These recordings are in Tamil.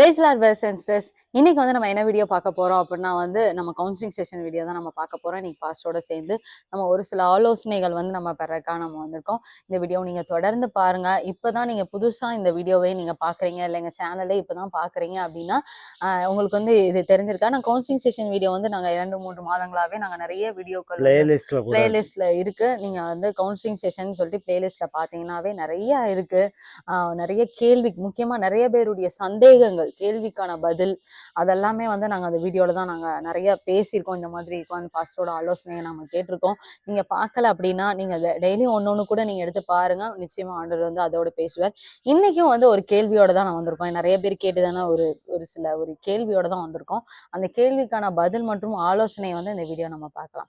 பிரைஸ்லாட் வெல்சன்ஸ்டர்ஸ் இன்னைக்கு வந்து நம்ம என்ன வீடியோ பார்க்க போறோம் அப்படின்னா வந்து நம்ம கவுன்சிலிங் செஷன் வீடியோ தான் நம்ம பார்க்க போறோம். இன்னைக்கு பாஸ்டோட சேர்ந்து நம்ம ஒரு சில ஆலோசனைகள் வந்து நம்ம பெறக்கா நம்ம வந்திருக்கோம். இந்த வீடியோ நீங்க தொடர்ந்து பாருங்க. இப்பதான் நீங்க புதுசா இந்த வீடியோவை நீங்க பாக்குறீங்க இல்லை எங்க சேனலே இப்பதான் பாக்குறீங்க அப்படின்னா ஆஹ் உங்களுக்கு வந்து இது தெரிஞ்சிருக்கா? நான் கவுன்சிலிங் செஷன் வீடியோ வந்து நாங்க இரண்டு மூன்று மாதங்களாவே நாங்க நிறைய வீடியோக்கள் வந்து பிளேலிஸ்ட்ல கூட பிளேலிஸ்ட்ல இருக்கு. நீங்க வந்து கவுன்சிலிங் செஷன் சொல்லிட்டு பிளேலிஸ்ட்ல பாத்தீங்கன்னாவே நிறைய இருக்கு. ஆஹ் நிறைய கேள்வி முக்கியமா நிறைய பேருடைய சந்தேகங்கள் கேள்விக்கான பதில். அதெல்லாமே வந்து நாங்கள் அந்த வீடியோவில் தான் நாங்கள் நிறைய பேசியிருக்கோம். இந்த மாதிரி உட்காந்து பாஸ்டரோட ஆலோசனையை நாங்கள் கேட்டிருக்கோம். நீங்கள் பார்க்கல அப்படின்னா நீங்கள் டெய்லி ஒன்று கூட நீங்கள் எடுத்து பாருங்கள் நிச்சயமாக ஆண்டவர் வந்து அதோட பேசுவார். இன்றைக்கும் வந்து ஒரு கேள்வியோட தான் நான் வந்திருக்கோம். நிறைய பேர் கேட்டுதானே ஒரு ஒரு சில ஒரு கேள்வியோட தான் வந்திருக்கோம். அந்த கேள்விக்கான பதில் மற்றும் ஆலோசனை வந்து இந்த வீடியோ நம்ம பார்க்கலாம்.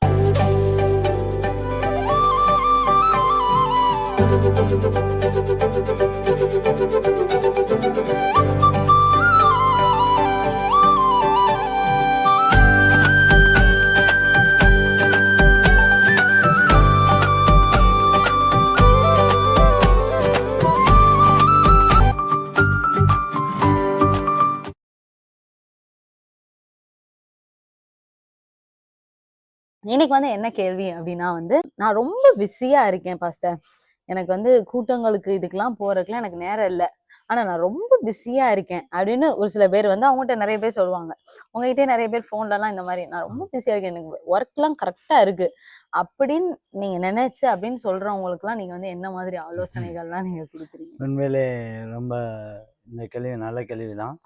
இன்னைக்கு வந்து என்ன கேள்வி அப்படின்னா வந்து நான் ரொம்ப பிஸியா இருக்கேன் பாஸ்டர் எனக்கு வந்து கூட்டங்களுக்கு இதுக்கெல்லாம் போறதுக்குலாம் எனக்கு நேரம் இல்லை. ஆனா நான் ரொம்ப பிஸியா இருக்கேன் அப்படின்னு ஒரு சில பேர் வந்து அவங்ககிட்ட நிறைய பேர் சொல்லுவாங்க. உங்ககிட்டயே நிறைய பேர் போன்ல எல்லாம் இந்த மாதிரி நான் ரொம்ப பிஸியா இருக்கேன். எனக்கு ஒர்க் எல்லாம் கரெக்டா இருக்கு. அப்படின்னு நீங்க நினைச்சு அப்படின்னு சொல்றவங்களுக்கு எல்லாம் நீங்க வந்து என்ன மாதிரி ஆலோசனைகள்லாம் நீங்க கொடுக்குறீங்க? உண்மையிலே ரொம்ப இந்த கேள்வி நல்ல கேள்வி தான்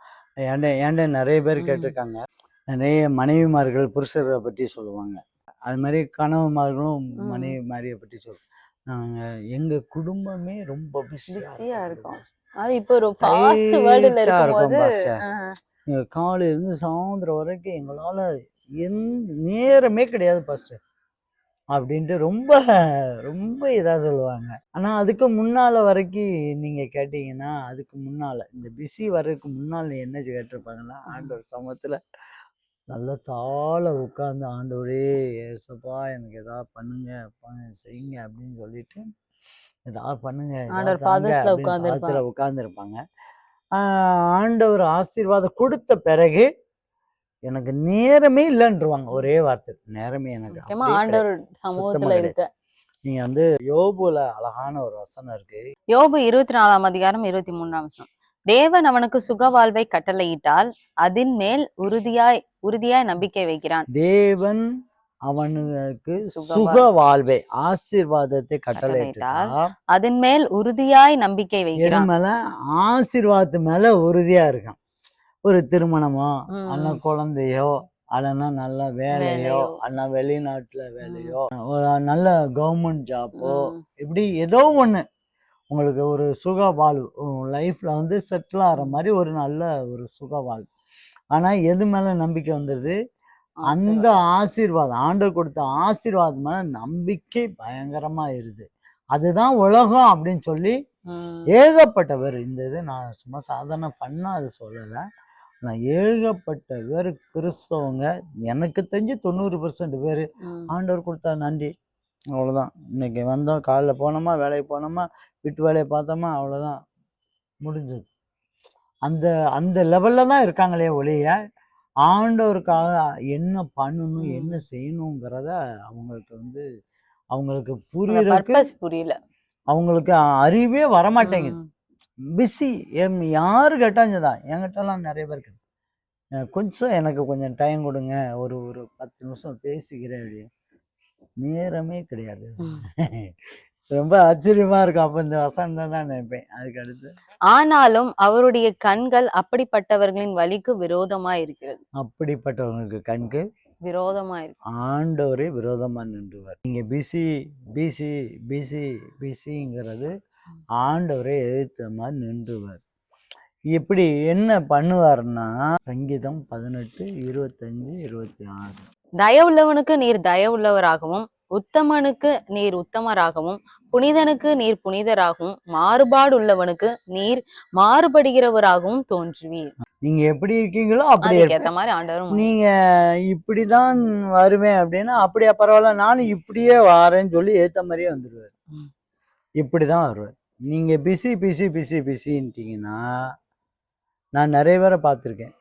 ஏன்ட ஏன்ட நிறைய பேர். கேட்டிருக்காங்க. நிறைய மனைவிமார்கள் புருஷரை பற்றி சொல்லுவாங்க. அது மாதிரி கணவன்மார்களும். மனைவி மாதிரியை பற்றி சொல்லுவாங்க நாங்கள் எங்கள் குடும்பமே ரொம்ப பிஸியா பிஸியாக இருக்கும். அது இப்போ ஒரு ஃபாஸ்ட் வேர்ல்டுல இருக்கும்போது காலையிலேருந்து சாயந்தரம் வரைக்கும் எங்களால் எந்த நேரமே கிடையாது ஃபஸ்ட்டு அப்படின்ட்டு ரொம்ப ரொம்ப இதாக சொல்லுவாங்க. ஆனால் அதுக்கு முன்னால் வரைக்கும் நீங்கள் கேட்டிங்கன்னா அதுக்கு முன்னால் இந்த பிஸி வர்றதுக்கு முன்னால் என்ன கேட்டிருப்பாங்கன்னா ஆண்டவர் சமூகத்தில் நல்ல தாழ உட்காந்து ஆண்டவரே ஏசப்பா எனக்கு எதாவது பண்ணுங்க பண்ணு, செய்யுங்க அப்படின்னு சொல்லிட்டு ஏதாவது பண்ணுங்க ஏதாவது பாதத்துல உட்காந்துருப்பாங்க ஆண்டவர் ஆசீர்வாதம் கொடுத்த பிறகு எனக்கு நேரமே இல்லைன்றவாங்க ஒரே வார்த்தை நேரமே எனக்கு ஆண்டவர். சமூகத்துல இருக்க. நீங்க வந்து யோபுல அழகான ஒரு வசனம் இருக்கு. யோபு இருபத்தி நாலாம் அதிகாரம் இருபத்தி மூன்றாம் வசனம். தேவன் அவனுக்கு சுக வாழ்வை கட்டளையிட்டால் அதின் மேல் உறுதியாய் உறுதியாய் நம்பிக்கை வைக்கிறான். தேவன் அவனுக்கு சுக வாழ்வை ஆசீர்வாதத்தை கட்டளையிட்டா அதன் மேல் உறுதியாய் நம்பிக்கை வைக்கிறான். மேல ஆசீர்வாதத்து மேல உறுதியா இருக்கான். ஒரு திருமணமோ அல்ல. குழந்தையோ அல்லனா நல்ல வேலையோ. அல்லனா வெளிநாட்டுல வேலையோ ஒரு நல்ல கவர்மெண்ட் ஜாப்போ இப்படி ஏதோ ஒண்ணு உங்களுக்கு ஒரு சுக வாழ்வு லைஃப்ல வந்து செட்டில் ஆகிற மாதிரி ஒரு நல்ல ஒரு சுக வாழ்வு ஆனா எது மேல நம்பிக்கை வந்துடுது அந்த ஆசீர்வாதம். ஆண்டவர் கொடுத்த ஆசீர்வாதம் மேல நம்பிக்கை பயங்கரமா இருது அதுதான் உலகம் அப்படின்னு சொல்லி ஏகப்பட்ட பேர் இந்த இது நான் சும்மா சாதாரண பண்ணா அது சொல்லலை. நான் ஏகப்பட்ட பேர் கிறிஸ்தவங்க எனக்கு தெரிஞ்சு தொண்ணூறு பர்சன்ட் பேர். ஆண்டவர் கொடுத்தா நன்றி. அவ்வளோதான் இன்னைக்கு வந்தோம் காலைல போனோமா வேலைக்கு போனோமா வீட்டு வேலையை பார்த்தோமா அவ்வளோதான் முடிஞ்சது. அந்த அந்த லெவலில் தான் இருக்காங்களே ஒழிய ஆண்டவருக்காக என்ன பண்ணணும். என்ன செய்யணுங்கிறத அவங்களுக்கு வந்து அவங்களுக்கு purpose புரியல. அவங்களுக்கு அறிவே வரமாட்டேங்குது. பிஸி எம் யாரு கேட்டாங்க தான் என்கிட்டலாம் நிறைய பேர். அஹ் கொஞ்சம் எனக்கு கொஞ்சம் டைம் கொடுங்க. ஒரு ஒரு பத்து நிமிஷம் பேசிக்கிறேன் அப்படி நேரமே கிடையாது. ரொம்ப ஆச்சரியமா இருக்கும். அப்போ இந்த வசனம் தான் நினைப்பேன். அதுக்கு அடுத்து ஆனாலும் அவருடைய கண்கள் அப்படிப்பட்டவர்களின் வழிக்கு விரோதமா இருக்கிறது. அப்படிப்பட்டவங்களுக்கு கண்கு விரோதமா இருக்கு. ஆண்டவரே விரோதமா நின்றுவார். நீங்க பிஸி பிஸி பிஸி பிஸிங்கிறது ஆண்டவரே எதிர்த்த மாதிரி நின்றுவார். இப்படி என்ன பண்ணுவார்னா சங்கீதம் பதினெட்டு இருபத்தஞ்சு இருபத்தி ஆறு. தயவுள்ளவனுக்கு நீர் தயவுள்ளவராகவும் உத்தமனுக்கு நீர் உத்தமராகவும் புனிதனுக்கு நீர் புனிதராகவும் மாறுபாடுள்ளவனுக்கு நீர் மாறுபடுகிறவராகவும் தோன்றுவீர். நீங்க எப்படி இருக்கீங்களோ அப்படி ஏத்த மாதிரி ஆண்டவரும் நீங்க இப்படிதான் வருவேன் அப்படின்னா அப்படியா பரவாயில்ல நானும் இப்படியே வாரேன்னு சொல்லி ஏத்த மாதிரியே வந்துடுவார். இப்படிதான் வருவார். நீங்க பிஸி பிஸி பிஸி பிஸின்ட்டீங்கன்னா நான் நிறைய பேரை பார்த்துருக்கேன்.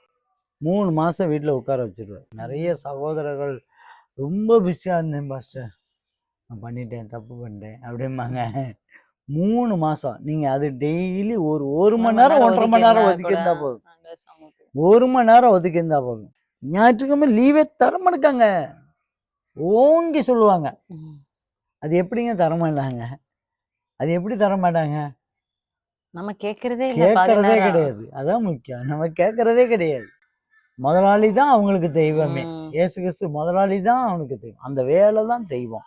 மூணு மாதம் வீட்டில் உட்கார வச்சிருவேன். நிறைய சகோதரர்கள் ரொம்ப பிஸியாக இருந்தேன் பாஸ்டர் நான் பண்ணிட்டேன் தப்பு பண்ணிட்டேன் அப்படிம்பாங்க. மூணு மாதம் நீங்கள் அது டெய்லி ஒரு ஒரு மணி நேரம் ஒன்றரை மணி நேரம் ஒதுக்கியிருந்தா போதும். ஒரு மணி நேரம் ஒதுக்கியிருந்தா போதும். ஞாயிற்றுக்கிழமை லீவே தரமாட்டாங்க ஓங்கி சொல்லுவாங்க. அது எப்படிங்க தரமாட்டாங்க? அது எப்படி தரமாட்டாங்க? நம்ம கேட்கறதே நேரம். கிடையாது. அதான் முக்கியம். நம்ம கேட்கறதே கிடையாது. முதலாளி தான் அவங்களுக்கு தெய்வமே. இயேசு கிறிஸ்து முதலாளி தான் அவனுக்கு தெய்வம். அந்த வேலை தான் தெய்வம்.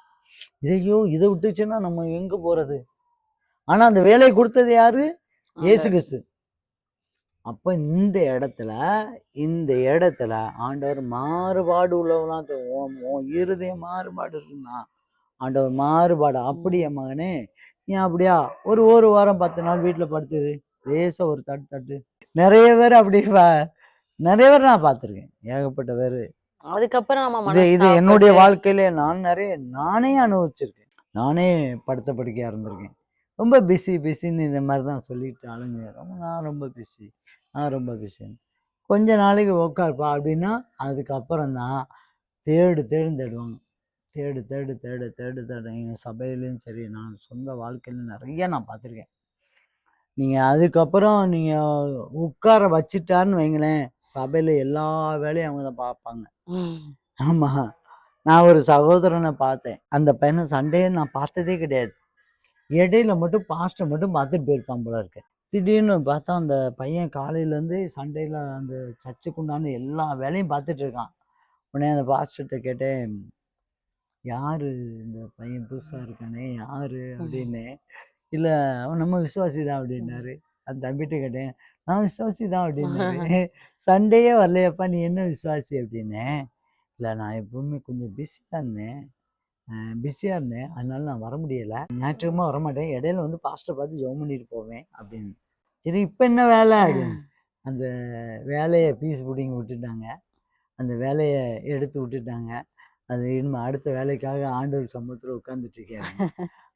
இதையோ இதை விட்டுச்சுன்னா நம்ம எங்க போறது? ஆனா அந்த வேலையை கொடுத்தது யாரு? இயேசு. கிறிஸ்து அப்ப இந்த இடத்துல இந்த இடத்துல ஆண்டவர் மாறுபாடு உள்ளவனா இருதய மாறுபாடு இருக்குன்னா ஆண்டவர் மாறுபாடு அப்படியே மகனே? நீ அப்படியா? ஒரு ஒரு வாரம் பத்து நாள் வீட்டில் படுத்துரு. லேசா ஒரு தட்டு தட்டு. நிறைய பேர் அப்படி நிறைய பேர் நான் பார்த்துருக்கேன். ஏகப்பட்ட பேர் அதுக்கப்புறம் இது இது என்னுடைய வாழ்க்கையில நான் நிறைய நானே அனுபவிச்சிருக்கேன். நானே படுத்த படுக்கையாக இருந்திருக்கேன். ரொம்ப பிஸி பிஸின்னு இந்த மாதிரி தான் சொல்லிட்டு அலைஞ்சேன் ரொம்ப நான் ரொம்ப பிஸி நான் ரொம்ப பிஸின்னு கொஞ்ச நாளைக்கு உட்காருப்பா அப்படின்னா அதுக்கப்புறம் தான் தேடு தேடு தேடுவாங்க. தேடு தேடு தேடு தேடு தேடு எங்கள் சபையிலையும் சரி நான் சொந்த வாழ்க்கையிலும் நிறைய நான் பார்த்துருக்கேன். நீங்கள் அதுக்கப்புறம் நீங்கள் உட்கார வச்சிட்டாருன்னு வைங்களேன் சபையில் எல்லா வேலையும் அவங்க தான் பார்ப்பாங்க. ம். ஆமா. நான் ஒரு சகோதரனை பார்த்தேன். அந்த பையனை சண்டையை நான் பார்த்ததே கிடையாது. இடையில மட்டும் பாஸ்டர் மட்டும் பார்த்துட்டு போயிருப்பான் போல இருக்கு. திடீர்னு பார்த்தா அந்த பையன் காலையிலேருந்து சண்டையில் அந்த சர்ச்சுக்கு உண்டான எல்லா வேலையும் பார்த்துட்டு இருக்கான். உடனே அந்த பாஸ்டர்கிட்ட கேட்டேன் யாரு இந்த பையன் புதுசாக இருக்கானே? யாரு? அப்படின்னு. இல்லை அவன் நம்ம விசுவாசி தான் அப்படின்னாரு. அந்த தம்பிகிட்ட கேட்டேன் நான் விசுவாசி தான் அப்படின்னாரு. சண்டேயே வரலையப்பா நீ என்ன விசுவாசி? அப்படின்னேன் இல்லை நான் எப்பவுமே கொஞ்சம் பிஸியாக இருந்தேன். பிஸியாக இருந்தேன். அதனால நான் வர முடியலை. ஞாயிற்றுக்கிழமை வர மாட்டேன் இடையில வந்து பாஸ்டர் பார்த்து ஜெபம் பண்ணிட்டு போவேன். அப்படின்னு. சரி இப்போ என்ன வேலை? அப்படின்னு. அந்த வேலையை பீஸ் பிடிங்கி விட்டுட்டாங்க. அந்த வேலையை எடுத்து விட்டுட்டாங்க. அது இனிமே அடுத்த வேலைக்காக ஆண்டவர் சமூகத்தில் உட்காந்துட்டு இருக்கேன்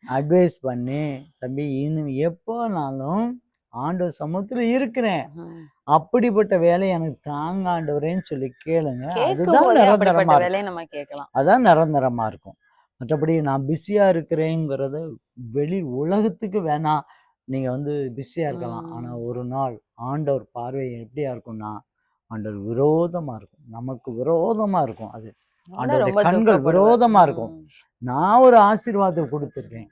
அட்வைஸ் பண்ணி தம்பி. இன்னும் எப்போனாலும் ஆண்டவர் சமூகத்தில் இருக்கிறேன். அப்படிப்பட்ட வேலை எனக்கு தாங்க ஆண்டவரேன்னு சொல்லி கேளுங்க. அதுதான் நிரந்தரமா இருக்கும். அதான் நிரந்தரமா இருக்கும். மற்றபடி நான் பிஸியா இருக்கிறேங்கிறத வெளி உலகத்துக்கு வேணாம் நீங்க வந்து பிஸியா இருக்கலாம். ஆனா ஒரு நாள் ஆண்டவர் பார்வை எப்படியா இருக்கும்னா ஆண்டவர் விரோதமா இருக்கும். நமக்கு விரோதமா இருக்கும் அது. ஆண்டவருடைய கண்கள். விரோதமா இருக்கும். நான் ஒரு ஆசீர்வாதம் கொடுத்துருக்கேன்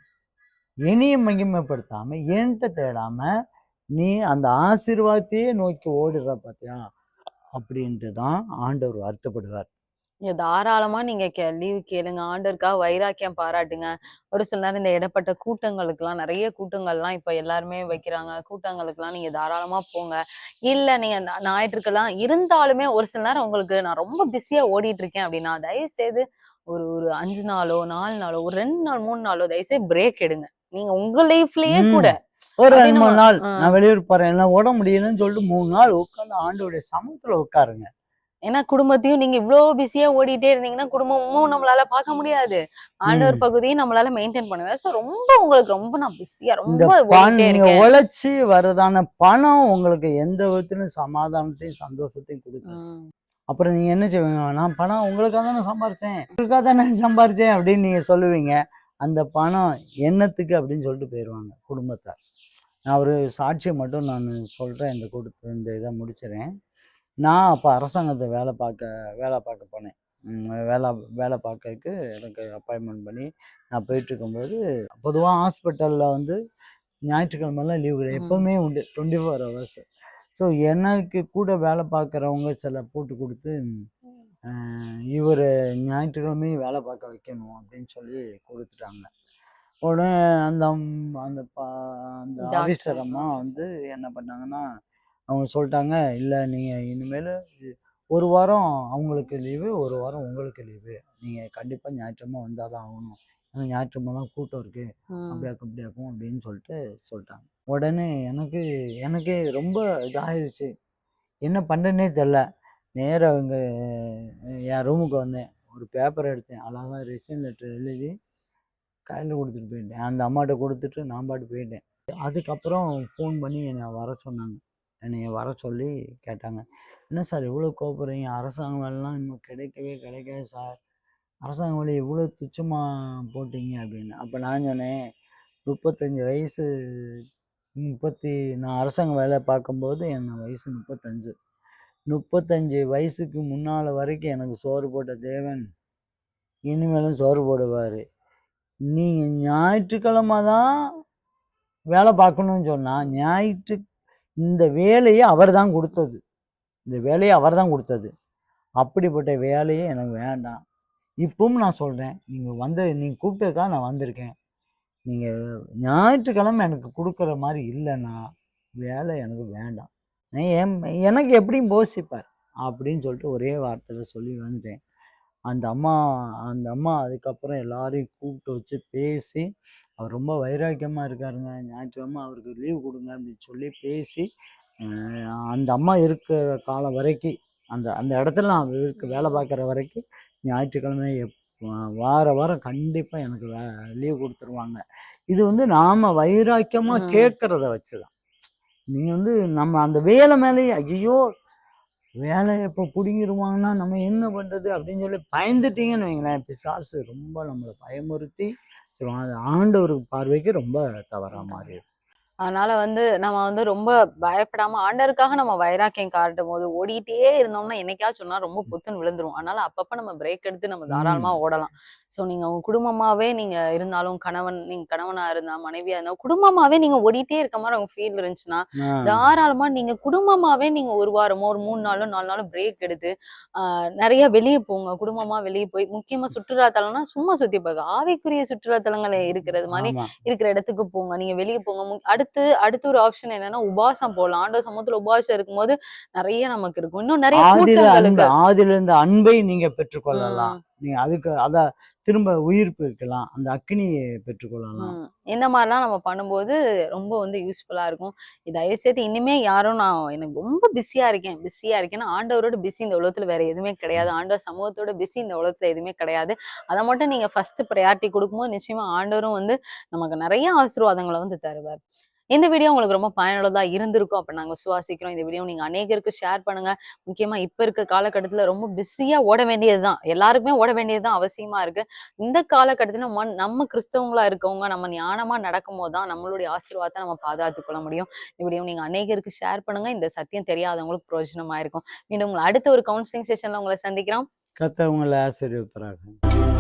என்னைய மகிமைப்படுத்தாம என்கிட்ட தேடாம நீ அந்த ஆசீர்வாதத்தையே நோக்கி ஓடுற பார்த்தியா அப்படின்ட்டு தான் ஆண்டவர் வருத்தப்படுவார் தாராளமா நீங்க லீவ் கேளுங்க. ஆண்டவருக்காக வைராக்கியம் பாராட்டுங்க. ஒரு சில நேரம் இந்த இடப்பட்ட கூட்டங்களுக்கெல்லாம் நிறைய கூட்டங்கள்லாம் இப்ப எல்லாருமே வைக்கிறாங்க. கூட்டங்களுக்கெல்லாம் நீங்க தாராளமா போங்க. இல்ல நீங்க ஞாயிற்றுக்கெல்லாம் இருந்தாலுமே ஒரு சில நேரம் உங்களுக்கு நான் ரொம்ப பிஸியா ஓடிட்டு இருக்கேன் அப்படின்னா தயவு செய்து ஒரு ஒரு அஞ்சு நாளோ நாலு நாளோ ஒரு ரெண்டு நாள் மூணு நாளோ தயவு செய்து பிரேக் எடுங்க. நீங்க உங்க லைஃப்லயே. கூட. ஒரு ரெண்டு மூணு நாள். நான் வெளியூர் போறேன். எல்லாம் ஓட முடியலன்னு சொல்லிட்டு மூணு நாள் உட்காந்து ஆண்டோடைய சமூகத்துல உட்காருங்க. ஏன்னா குடும்பத்தையும் நீங்க இவ்வளவு பிஸியா ஓடிட்டே இருந்தீங்கன்னா குடும்பமும் நம்மளால பார்க்க முடியாது. ஆண்டவர். பகுதியும் நம்மளால மெயின்டைன் பண்ண சோ ரொம்ப உங்களுக்கு ரொம்ப நான் பிஸியா ரொம்ப நீங்க உழைச்சி வர்றதான பணம் உங்களுக்கு எந்த விதத்திலும் சமாதானத்தையும் சந்தோஷத்தையும் கொடுக்கும். அப்புறம் நீங்க என்ன செய்வீங்க? நான் பணம் உங்களுக்காக தானே சம்பாரிச்சேன். உங்களுக்காக தானே சம்பாரிச்சேன் அப்படின்னு நீங்க சொல்லுவீங்க. அந்த பணம் என்னத்துக்கு அப்படின்னு சொல்லிட்டு போயிடுவாங்க குடும்பத்தார். நான் ஒரு சாட்சியை மட்டும் நான் சொல்கிறேன் இந்த கொடுத்து இந்த இதை முடிச்சிடுறேன் நான் அப்போ அரசாங்கத்தை வேலை பார்க்க வேலை பார்க்க போனேன். வேலை வேலை பார்க்கறதுக்கு எனக்கு அப்பாயின்மெண்ட் பண்ணி நான் போயிட்டு இருக்கும்போது பொதுவாக ஹாஸ்பிட்டலில் வந்து ஞாயிற்றுக்கிழமெல்லாம் லீவு கிடையாது. எப்போவுமே உண்டு டுவெண்ட்டி ஃபோர் ஹவர்ஸ் ஸோ எனக்கு கூட வேலை பார்க்குறவங்க சில போட்டு கொடுத்து இவர் ஞாயிற்றுக்கிழமையும் வேலை பார்க்க வைக்கணும் அப்படின்னு சொல்லி கொடுத்துட்டாங்க. உடனே அந்த அந்த பா அந்த ஆஃபீஸர் அம்மா. வந்து என்ன பண்ணாங்கன்னா அவங்க சொல்லிட்டாங்க இல்லை நீங்கள் இனிமேல் ஒரு வாரம் அவங்களுக்கு லீவு ஒரு வாரம் உங்களுக்கு லீவு நீங்கள் கண்டிப்பாக ஞாயிற்றுக்கிழமை வந்தால் தான் ஆகணும். ஏன்னா ஞாயிற்றுக்கிழமை தான் கூட்டம் இருக்குது ம். அப்படியாக்கும் இப்படியாக்கும் அப்படின்னு சொல்லிட்டு சொல்லிட்டாங்க. உடனே எனக்கு எனக்கு ரொம்ப இதாகிருச்சு என்ன பண்ணுறேனே தெரில நேராக இங்கே என் ரூமுக்கு வந்தேன். ஒரு பேப்பர் எடுத்தேன். அழகாக ரிசைன் லெட்டர் எழுதி கையில் கொடுத்துட்டு போயிட்டேன். அந்த அம்மாட்ட கொடுத்துட்டு நான் பாட்டு போயிட்டேன். அதுக்கப்புறம் ஃபோன் பண்ணி என்னை வர சொன்னாங்க. என்னைய வர சொல்லி கேட்டாங்க. என்ன சார் இவ்வளோ கோபுறீங்க அரசாங்க வேலைலாம் இன்னும் கிடைக்கவே கிடைக்காது சார். அரசாங்க வேலை இவ்வளோ துச்சமாக போட்டீங்க அப்படின்னு. அப்போ நான் சொன்னேன் முப்பத்தஞ்சு வயசு முப்பத்தி நான் அரசாங்க வேலை பார்க்கும்போது என் வயசு முப்பத்தஞ்சு. முப்பத்தஞ்சு வயசுக்கு முன்னால் வரைக்கும் எனக்கு சோறு போட்ட தேவன் இனிமேலும் சோறு போடுவார். நீங்கள் ஞாயிற்றுக்கிழமை தான் வேலை பார்க்கணும்னு சொன்னால் ஞாயிற்று இந்த வேலையை அவர் தான் கொடுத்தது. இந்த வேலையை அவர் தான் கொடுத்தது. அப்படிப்பட்ட வேலையே எனக்கு வேண்டாம். இப்பவும் நான் சொல்கிறேன் நீங்கள் வந்து நீங்கள் கூப்பிட்டக்கா நான் வந்திருக்கேன். நீங்கள் ஞாயிற்றுக்கிழமை எனக்கு கொடுக்குற மாதிரி இல்லைன்னா வேலை எனக்கு வேண்டாம். நான் என் எனக்கு எப்படியும் போசிப்பார் அப்படின்னு சொல்லிட்டு ஒரே வார்த்தையில் சொல்லி வந்துட்டேன். அந்த அம்மா அந்த அம்மா அதுக்கப்புறம் எல்லாரையும் கூப்பிட்டு வச்சு பேசி அவர் ரொம்ப வைராக்கியமாக இருக்காருங்க. ஞாயிற்றுக்கிழமை அவருக்கு லீவ் கொடுங்க அப்படின்னு சொல்லி பேசி அந்த அம்மா இருக்கிற காலம் வரைக்கும் அந்த அந்த இடத்துல நான் இருக்க வேலை பார்க்குற வரைக்கும் ஞாயிற்றுக்கிழமை எப் வார வாரம் கண்டிப்பாக எனக்கு வே லீவ் கொடுத்துருவாங்க. இது வந்து நாம் வைராக்கியமாக. கேட்குறத வச்சு தான் நீ வந்து நம்ம அந்த வேலை மேலேயே ஐயோ வேலை எப்போ பிடுங்கிடுவாங்கன்னா நம்ம என்ன பண்ணுறது அப்படின்னு சொல்லி பயந்துட்டீங்கன்னு வைங்களேன். பிசாசு ரொம்ப நம்மளை பயமுறுத்தி சொல்லுவாங்க. அது ஆண்டவர் பார்வைக்கு ரொம்ப தவறாக மாறிடும் அதனால வந்து நம்ம வந்து ரொம்ப பயப்படாம ஆண்டருக்காக நம்ம வைராக்கியம் காட்டும் போது ஓடிட்டே இருந்தோம்னா என்னைக்காச்சும் சொன்னா ரொம்ப புத்துன்னு விழுந்துரும். அதனால அப்பப்ப நம்ம பிரேக் எடுத்து நம்ம தாராளமா ஓடலாம். சோ நீங்க உங்க குடும்பமாவே நீங்க இருந்தாலும் கணவன் நீங்க கணவனா இருந்தா மனைவியா இருந்தா குடும்பமாவே நீங்க ஓடிட்டே இருக்க மாதிரி உங்க ஃபீல் இருந்துச்சுன்னா. தாராளமா நீங்க குடும்பமாவே நீங்க ஒரு வாரமோ ஒரு மூணு நாளோ நாலு நாளும் பிரேக் எடுத்து நிறைய வெளியே போங்க. குடும்பமா வெளியே போய் முக்கியமா சுற்றுலா தலம்னா சும்மா சுத்தி பார்க்க. ஆவிக்குரிய சுற்றுலா தலங்கள் இருக்கிறது மாதிரி இருக்கிற இடத்துக்கு போங்க. நீங்க வெளியே போங்க. மு- அடுத்து அடுத்து ஒரு ஆப்ஷன் என்னன்னா உபாசம் போடலாம் ஆண்டவர் சமூகத்துல உபாசம் இருக்கும்போது நிறைய நமக்கு இருக்கும். இன்னும் நிறைய ஆதியில கூட்டங்களுக்கு. அன்பு ஆதியில இருந்த அன்பை நீங்க பெற்றுக்கொள்ளலாம். நீங்க அதுக்கு அத திரும்ப உயிர்ப்பு இருக்கலாம் அந்த அக்னியை பெற்றுக்கொள்ளலாம். இந்த மாதிரிலாம் நம்ம பண்ணும்போது ரொம்ப வந்து யூஸ்ஃபுல்லா இருக்கும். இது தயவுசெய்து இனிமே யாரும் நான் எனக்கு ரொம்ப பிஸியா இருக்கேன் பிஸியா இருக்கேன்னா ஆண்டவரோட பிஸி இந்த உலகத்துல வேற எதுவுமே கிடையாது. ஆண்டவர் சமூகத்தோட பிஸி இந்த உலகத்துல எதுவுமே கிடையாது. அதை மட்டும் நீங்க ஃபர்ஸ்ட் ப்ரையாரிட்டி கொடுக்கும்போது நிச்சயமா ஆண்டவரும் வந்து நமக்கு நிறைய ஆசீர்வாதங்களை வந்து தருவார். இந்த வீடியோ உங்களுக்கு ரொம்ப பயனுள்ளதா இருந்திருக்கும் அப்ப நாங்க விசுவாசிக்கிறோம். இந்த வீடியோ நீங்க அநேகருக்கு ஷேர் பண்ணுங்க. முக்கியமா இப்ப இருக்க காலகட்டத்துல ரொம்ப பிஸியா ஓட வேண்டியதுதான். எல்லாருக்குமே ஓட வேண்டியதுதான் அவசியமா இருக்கு. இந்த காலகட்டத்துல நம்ம நம்ம கிறிஸ்தவங்களா இருக்கவங்க நம்ம ஞானமா நடக்கும் போது தான் நம்மளுடைய ஆசீர்வாதத்தை நம்ம பாதுகாத்துக் கொள்ள முடியும். இந்த வீடியோ நீங்க அநேகருக்கு ஷேர் பண்ணுங்க. இந்த சத்தியம் தெரியாதவங்களுக்கு பிரயோஜனமா இருக்கும். மீண்டும் உங்களை அடுத்த ஒரு கவுன்சிலிங் செஷன்ல உங்களை சந்திக்கிறோம். கத்தவங்களை ஆசீர்வதிப்பாராக.